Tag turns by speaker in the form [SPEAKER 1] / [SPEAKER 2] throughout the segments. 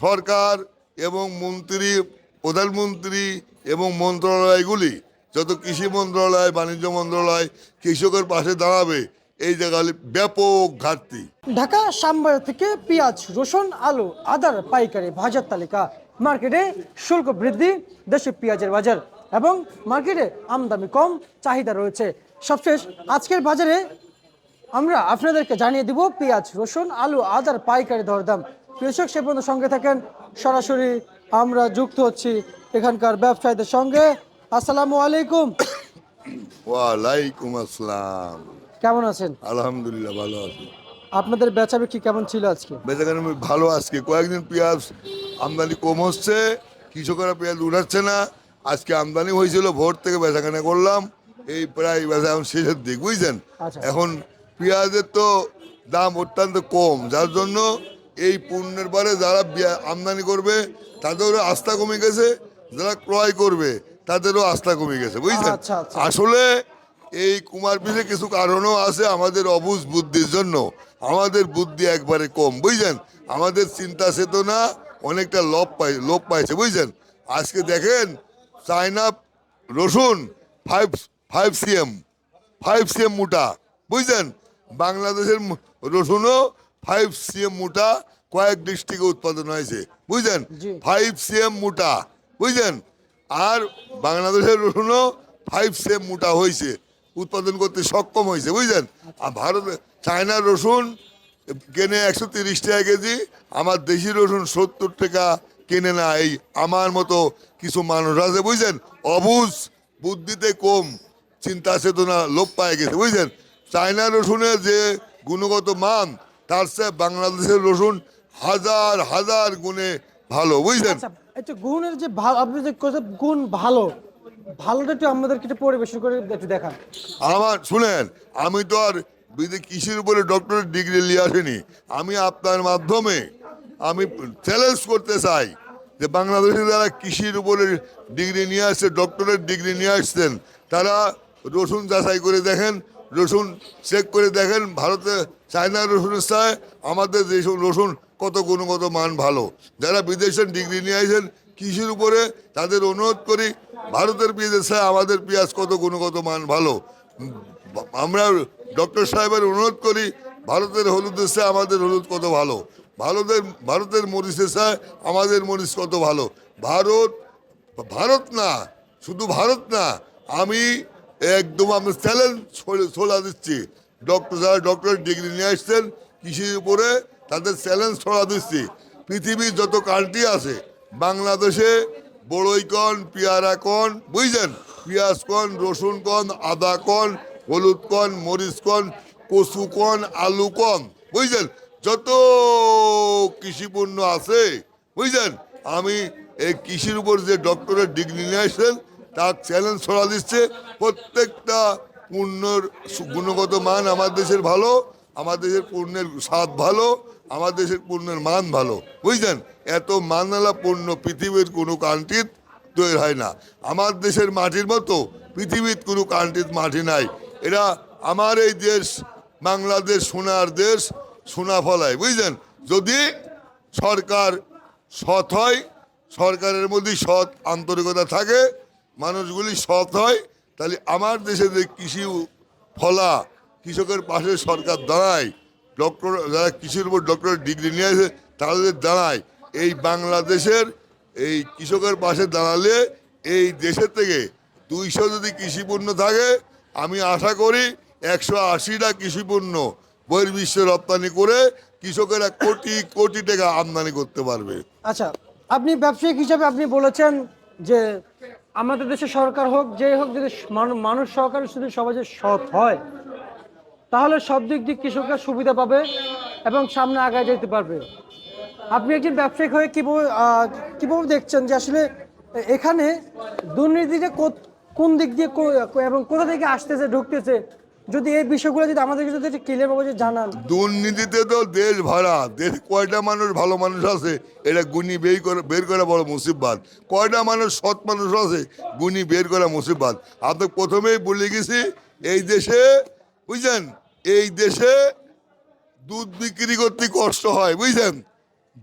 [SPEAKER 1] সরকার এবং মন্ত্রী, প্রধানমন্ত্রী এবং মন্ত্রণালয়গুলি, যত কৃষি মন্ত্রণালয়, বাণিজ্য মন্ত্রণালয়, কৃষকের পাশে দাঁড়াবে, এই জায়গায় ব্যাপক ঘাটতি।
[SPEAKER 2] ঢাকা শ্যামবাজার থেকে পেঁয়াজ, রসুন, আলু, আদার পাইকারি বাজার তালিকা। মার্কেটে শুল্ক বৃদ্ধি, দেশে পেঁয়াজের বাজার এবং মার্কেটে আমদানি কম, চাহিদা রয়েছে। সবশেষ, আজকের বাজারে আমরা আপনাদেরকে জানিয়ে দিব পেঁয়াজ, রসুন, আলু, আদার পাইকারি দরদাম। কৃষক সে পর্যন্ত সঙ্গে থাকেন। সরাসরি আমরা যুক্ত হচ্ছি এখানকার ব্যবসায়ীদের সঙ্গে। আসসালামু আলাইকুম।
[SPEAKER 1] ওয়ালাইকুম আসসালাম।
[SPEAKER 2] কেমন আছেন?
[SPEAKER 1] আলহামদুলিল্লাহ ভালো আছি।
[SPEAKER 2] আপনাদের বেচা বিক্রি কেমন ছিল আজকে?
[SPEAKER 1] বেচাকেন ভালো আজকে। কয়েকদিন পেঁয়াজ আমদানি কম হচ্ছে কৃষকেরা পেঁয়াজ উঠাচ্ছে না। আজকে আমদানি হয়েছিল ভোর থেকে বেচাকেনা করলাম। এই প্রায় বেচা এখন শেষের দিক বুঝছেন?
[SPEAKER 2] আচ্ছা।
[SPEAKER 1] এখন পেঁয়াজের তো দাম অত্যন্ত কম যার জন্য এই পণ্যের পরে যারা আমদানি করবে তাদেরও আস্থা কমে গেছে যারা ক্রয় করবে তাদেরও আস্থা কমে গেছে বুঝছেন?
[SPEAKER 2] আচ্ছা, আচ্ছা।
[SPEAKER 1] আসলে এই কুমার পিঠে কিছু কারণও আছে আমাদের অবুজ বুদ্ধির জন্য। আমাদের বুদ্ধি একবারে কম বুঝছেন? আমাদের চিন্তা চেতনা অনেকটা লোপ পাই লোপ পাইছে বুঝছেন? আজকে দেখেন চায়না রসুন five five CM five CM মোটা বুঝছেন? বাংলাদেশের রসুনও ফাইভ সিএম মোটা কয়েক ডিস্ট্রিক্টে উৎপাদন হয়েছে।
[SPEAKER 2] বুঝলেন?
[SPEAKER 1] ফাইভ সিএম মোটা। বুঝছেন আর বাংলাদেশের রসুনও ফাইভ সিএম মোটা হয়েছে। উৎপাদন করতে সক্ষম হয়েছে। বুঝলেন? আর ভারত চায়নার রসুন কেনে একশো তিরিশ টাকা কেজি আমার দেশি রসুন সত্তর টাকা কেনে না। এই আমার মতো কিছু মানুষ আছে বুঝছেন অবুজ বুদ্ধিতে কম চিন্তা চেতনা লোপ পায় গেছে বুঝছেন চায়না রসুনের যে গুণগত মান তার চেয়ে বাংলাদেশের রসুন হাজার হাজার গুণে ভালো বুঝলেন?
[SPEAKER 2] আচ্ছা গুণের যে ভালো আপনি যে গুণ ভালো ভালোটা একটু আমাদেরকে একটু পরিবেশন করে একটু দেখান।
[SPEAKER 1] আমার শুনেন আমি তো আর কৃষির উপরে ডক্টরেট ডিগ্রি নিয়ে আসিনি। আমি আপনার মাধ্যমে আমি চ্যালেঞ্জ করতে চাই যে বাংলাদেশে যারা কৃষির উপরে ডিগ্রি নিয়ে আসছে ডক্টরেট ডিগ্রি নিয়ে আসছেন তারা রসুন যাচাই করে দেখেন রসুন চেক করে দেখেন, ভারতে চায়নার রসুনের চায়, আমাদের দেশ রসুন কত গুণগত মান ভালো। যারা বিদেশের ডিগ্রি নিয়ে আসেন, কৃষির উপরে তাদের অনুরোধ করি, ভারতের পেঁয়াজের চায় আমাদের পেঁয়াজ কত গুণগত মান ভালো। আমরা ডক্টর সাহেবের অনুরোধ করি, ভারতের হলুদের চায় আমাদের হলুদ কত ভালো। ভারতের ভারতের মরিচের চায় আমাদের মরিচ কত ভালো। ভারত ভারত না, শুধু ভারত না, আমি একদম আমি চ্যালেঞ্জ ছোলা দিচ্ছি। ডক্টর যারা ডক্টরের ডিগ্রি নিয়ে আসছেন, কৃষির উপরে তাদের চ্যালেঞ্জ ছড়া দিচ্ছি। পৃথিবীর যত কান্ট্রি আছে, বাংলাদেশে বড়ই কন পেয়ারা কন বুঝছেন পেঁয়াজ কন রসুন কন আদা কন হলুদ কন মরিচ কন কচু কন আলু কন বুঝছেন যত কৃষি পণ্য আছে বুঝছেন আমি এই কৃষির উপর যে ডক্টরের ডিগ্রি নিয়ে আসছেন তার চ্যালেঞ্জ ছড়া দিচ্ছে। প্রত্যেকটা পণ্যর গুণগত মান আমার দেশের ভালো, আমার দেশের পণ্যের স্বাদ ভালো, আমার দেশের পণ্যের মান ভালো। বুঝলেন? এত মানালা পণ্য পৃথিবীর কোনো কান্ট্রির তৈরি হয় না। আমার দেশের মাটির মতো পৃথিবীর কোনো কান্ট্রির মাটি নাই। এরা আমার এই দেশ, বাংলাদেশ সোনার দেশ, সোনা ফলায়। বুঝলেন? যদি সরকার সৎ হয়, সরকারের মধ্যে সৎ আন্তরিকতা থাকে মানুষগুলি সৎ হয়, তাহলে আমার দেশে যে কৃষি ফলা কৃষকের পাশে সরকার দাঁড়ায় ডক্টর যারা কৃষির উপর ডক্টরের ডিগ্রি নিয়ে আসে তাদের দাঁড়ায়, এই বাংলাদেশের এই কৃষকের পাশে দাঁড়ালে এই দেশের থেকে দুইশো যদি কৃষি পণ্য থাকে, আমি আশা করি একশো আশিটা কৃষি পণ্য বহির্বিশ্বে রপ্তানি করে কৃষকেরা কোটি কোটি টাকা আমদানি করতে পারবে।
[SPEAKER 2] আচ্ছা আপনি ব্যবসায়িক হিসাবে আপনি বলেছেন যে আমাদের দেশে সরকার হোক, যেই হোক, যদি মানু- মানুষ সহকারে শুধু সমাজের সৎ হয়, তাহলে সব দিক দিয়ে কৃষকরা সুবিধা পাবে এবং সামনে আগায় যেতে পারবে। আপনি একজন ব্যবসায়িক হয়ে কীভাবে কীভাবে দেখছেন যে আসলে এখানে দুর্নীতিটা কোন দিক দিয়ে এবং কোথা থেকে আসতেছে, ঢুকতেছে? যদি এই বিষয়গুলো যদি আমাদেরকে যদি ক্লিয়ার ভাবে যদি জানান।
[SPEAKER 1] দুর্নীতিতে তো দেশ ভরা, দেশ কয়টা মানুষ ভালো মানুষ আছে, এটা গুণী বের করে, বের করা বড় মুসিবত। কয়টা মানুষ সৎ মানুষ আছে, গুণী বের করা মুসিবত। আপনি প্রথমেই বলে গেছি, এই দেশে, বুঝছেন? এই দেশে দুধ বিক্রি করতে কষ্ট হয়, বুঝছেন?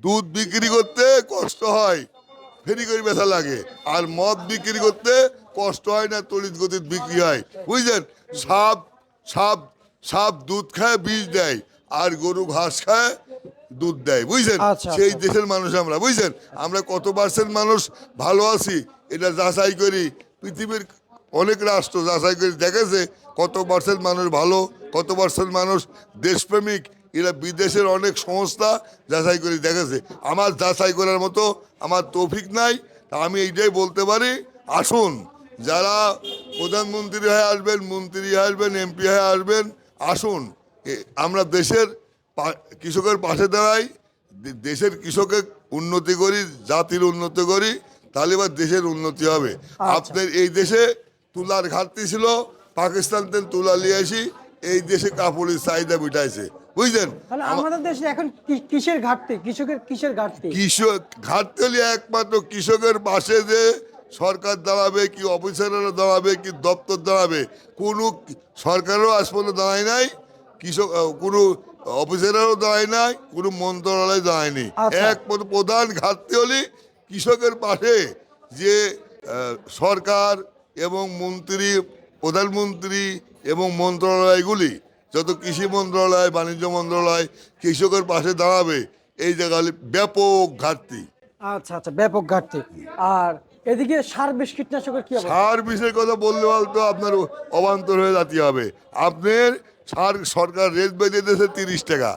[SPEAKER 1] দুধ বিক্রি করতে কষ্ট হয়, ফেরি করে ব্যথা লাগে। আর মদ বিক্রি করতে কষ্ট হয় না, তড়িৎ গতিত বিক্রি হয় বুঝলেন সাপ সাপ সাপ দুধ খায় বীজ দেয়। আর গরু ঘাস খায় দুধ দেয়। বুঝছেন?
[SPEAKER 2] আচ্ছা,
[SPEAKER 1] সেই
[SPEAKER 2] আচ্ছা।
[SPEAKER 1] দেশের মানুষ আমরা বুঝছেন? আমরা কত পার্সেন্ট মানুষ ভালো আছি এটা যাচাই করি। পৃথিবীর অনেক রাষ্ট্র যাচাই করে দেখেছে কত পার্সেন্ট মানুষ ভালো কত পার্সেন্ট মানুষ দেশপ্রেমিক। এরা বিদেশের অনেক সংস্থা যাচাই করে দেখেছে। আমার যাচাই করার মতো আমার তৌফিক নাই। তা আমি এইটাই বলতে পারি আসুন। যারা প্রধানমন্ত্রী হয়ে আসবেন মন্ত্রী হয়ে আসবেন এমপি হয়ে আসবেন আসুন। আমরা দেশের কৃষকের পাশে দাঁড়াই দেশের কৃষকের উন্নতি করি জাতির উন্নতি করি তাহলে এবার দেশের উন্নতি হবে। আপনার এই দেশে তুলার ঘাটতি ছিল পাকিস্তান থেকে তুলা নিয়ে আসি এই দেশে কাপড়ের চাহিদা মিটাইছে। বুঝলেন?
[SPEAKER 2] আমাদের দেশে এখন কিসের ঘাটতি? কৃষকের কিসের ঘাটতি?
[SPEAKER 1] কৃষক ঘাটতি হলে একমাত্র কৃষকের পাশে যে সরকার দাঁড়াবে কি অফিসাররা দাঁড়াবে কি দপ্তর দাঁড়াবে? কোনো সরকারও আজ পর্যন্ত দাঁড়ায় নাই কৃষক কোনো অফিসারও দাঁড়ায় নাই কোনো মন্ত্রণালয় দাঁড়ায়নি
[SPEAKER 2] আচ্ছা।
[SPEAKER 1] একমাত্র প্রধান ঘাটতি হলে কৃষকের পাশে যে সরকার এবং মন্ত্রী প্রধানমন্ত্রী এবং মন্ত্রণালয়গুলি যত কৃষি মন্ত্রণালয় বাণিজ্য মন্ত্রণালয় কৃষকের পাশে দাঁড়াবে এই জায়গায় হলে ব্যাপক ঘাটতি।
[SPEAKER 2] আচ্ছা আচ্ছা ব্যাপক ঘাটতি। আর এদিকে সার বিষ কীটনাশকের কি
[SPEAKER 1] সার বিষয়ের কথা বললে বলতো আপনার অবান্তর হয়ে যেতে হবে। আপনার সার সরকার রেট বেঁধে দিয়েছে তিরিশ টাকা।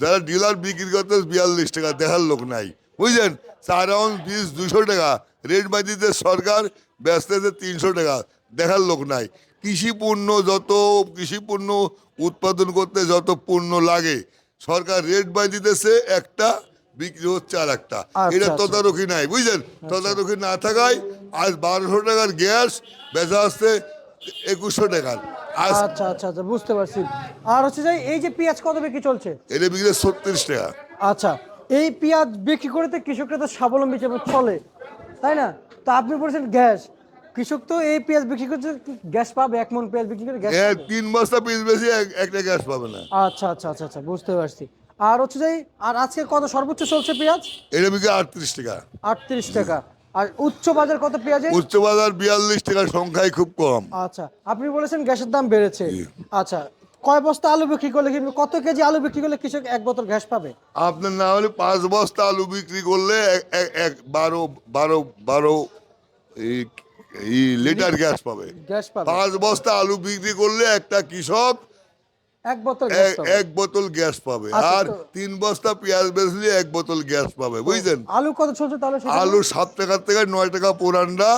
[SPEAKER 1] যারা ডিলার বিক্রি করতে বিয়াল্লিশ টাকা, দেখার লোক নাই। বুঝলেন? চার আউন্স বীজ দুশো টাকা, রেট বাঁধিতে সরকার ব্যস্তেছে তিনশো টাকা, দেখার লোক নাই। কৃষি পণ্য যত, কৃষি পণ্য উৎপাদন করতে যত পণ্য লাগে, সরকার রেট বাঁধিতেছে একটা বিক্রি হচ্ছে আর একটা
[SPEAKER 2] আচ্ছা,
[SPEAKER 1] এটা
[SPEAKER 2] আচ্ছা।
[SPEAKER 1] তদারকি নাই বুঝলেন? তদারকি না থাকায় আজ বারোশো টাকার গ্যাস বেচা আসছে একুশশো টাকার।
[SPEAKER 2] আচ্ছা আচ্ছা আচ্ছা বুঝতে পারছি। আর হচ্ছে যে এই যে পেঁয়াজ কত বিক্রি চলছে?
[SPEAKER 1] এটা বিক্রি ছত্রিশ টাকা।
[SPEAKER 2] আচ্ছা এই পেঁয়াজ বিক্রি করতে কৃষকরা তো স্বাবলম্বী হিসেবে চলে তাই না? তো আপনি বলছেন গ্যাস কৃষক তো এই পেঁয়াজ বিক্রি করতে কি গ্যাস পাবে এক মন পেঁয়াজ বিক্রি করে গ্যাস
[SPEAKER 1] তিন বস্তা পিস বেশি এক- একটা গ্যাস পাবে না।
[SPEAKER 2] আচ্ছা আচ্ছা আচ্ছা আচ্ছা বুঝতে পারছি। আর হচ্ছে যে আর আজকে কত সর্বোচ্চ চলছে পেঁয়াজ?
[SPEAKER 1] এটা আটত্রিশ টাকা।
[SPEAKER 2] আটত্রিশ টাকা। আর উচ্চ বাজার কত পেঁয়াজে
[SPEAKER 1] উচ্চ বাজার বিয়াল্লিশ টাকার সংখ্যায় খুব কম।
[SPEAKER 2] আচ্ছা আপনি বলেছেন গ্যাসের দাম বেড়েছে। আচ্ছা কয় বস্তা আলু বিক্রি করলে কিংবা কত কেজি আলু বিক্রি করলে কৃষক এক বোতল গ্যাস পাবে?
[SPEAKER 1] আপনার না হলে পাঁচ বস্তা আলু বিক্রি করলে এক- বারো বারো বারো লিটার গ্যাস পাবে।
[SPEAKER 2] গ্যাস পাবে।
[SPEAKER 1] পাঁচ বস্তা আলু বিক্রি করলে একটা কৃষক
[SPEAKER 2] এক বোতল গ্যাস
[SPEAKER 1] এক-
[SPEAKER 2] পাবে
[SPEAKER 1] বোতল গ্যাস পাবে।
[SPEAKER 2] আচ্ছা,
[SPEAKER 1] আর তিন বস্তা পেঁয়াজ বেচলে এক বোতল গ্যাস পাবে বুঝলেন
[SPEAKER 2] আলু কত চলছে তাহলে
[SPEAKER 1] আলু সাত টাকার থেকে নয় টাকা পুরানটা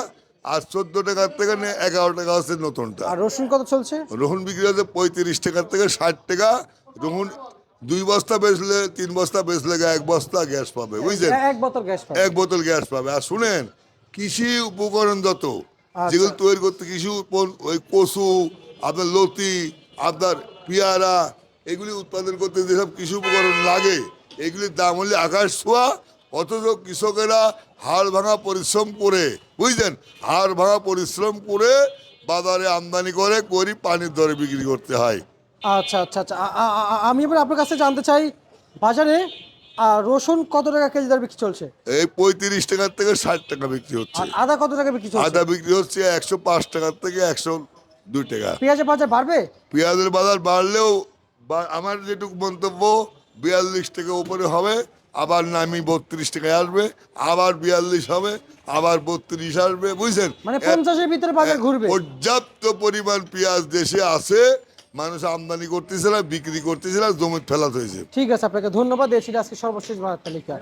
[SPEAKER 1] আর চোদ্দ টাকার থেকে এগারো টাকা নতুনটা।
[SPEAKER 2] আর রসুন কত চলছে
[SPEAKER 1] রহুন বিক্রি হচ্ছে পঁয়ত্রিশ টাকার থেকে ষাট টাকা। রহুন দুই বস্তা বেচলে তিন বস্তা বেচলে এক বস্তা গ্যাস পাবে বুঝলেন
[SPEAKER 2] এক বোতল গ্যাস পাবে।
[SPEAKER 1] এক বোতল গ্যাস পাবে। আর শুনেন কৃষি উপকরণ যত
[SPEAKER 2] আচ্ছা।
[SPEAKER 1] যেগুলো তৈরি করতে কৃষি ওই কচু আপনার লতি আপনার পেয়ারা এগুলি উৎপাদন করতে যেসব কৃষি উপকরণ লাগে এগুলির দাম হলে আকাশ ছোঁয়া অথচ কৃষকেরা হাড় ভাঙা পরিশ্রম করে বুঝলেন? হাড় ভাঙা পরিশ্রম করে বাজারে আমদানি করে করি পানির দরে বিক্রি করতে হয়।
[SPEAKER 2] আচ্ছা আচ্ছা আচ্ছা। আমি এবার আপনার কাছে জানতে চাই বাজারে রসুন কত টাকা কেজি দর বিক্রি চলছে?
[SPEAKER 1] এই পঁয়ত্রিশ টাকার থেকে ষাট টাকা বিক্রি হচ্ছে।
[SPEAKER 2] আদা কত টাকা বিক্রি হচ্ছে
[SPEAKER 1] আদা বিক্রি হচ্ছে একশো পাঁচ টাকার থেকে একশো দুই টাকা।
[SPEAKER 2] পেঁয়াজের বাজার বাড়বে?
[SPEAKER 1] পেঁয়াজের বাজার বাড়লেও আমার যেটুকু মন্তব্য বিয়াল্লিশ টাকা উপরে হবে আবার নামি বত্রিশ টাকায় আসবে আবার বিয়াল্লিশ হবে আবার বত্রিশ আসবে বুঝছেন?
[SPEAKER 2] মানে পঞ্চাশের ভিতরে বাজার ঘুরবে।
[SPEAKER 1] পর্যাপ্ত পরিমাণ পেঁয়াজ দেশে আছে মানুষ আমদানি করতেছে না বিক্রি করতেছে না জমি ফেলাত হয়েছে।
[SPEAKER 2] ঠিক আছে আপনাকে ধন্যবাদ এসেছিল আজকে সর্বশেষ বাজার তালিকা